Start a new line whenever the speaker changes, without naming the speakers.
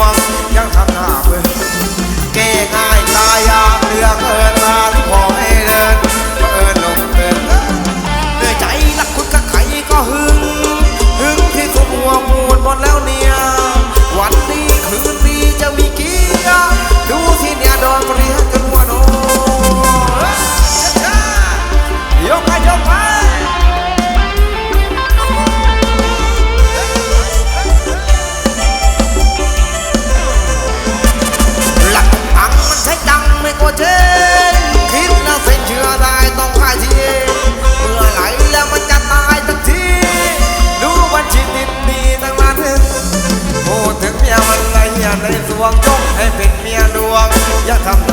วงยังทำหน้าเบื่อ วงจงให้เป็นเมียดวง อย่าทำ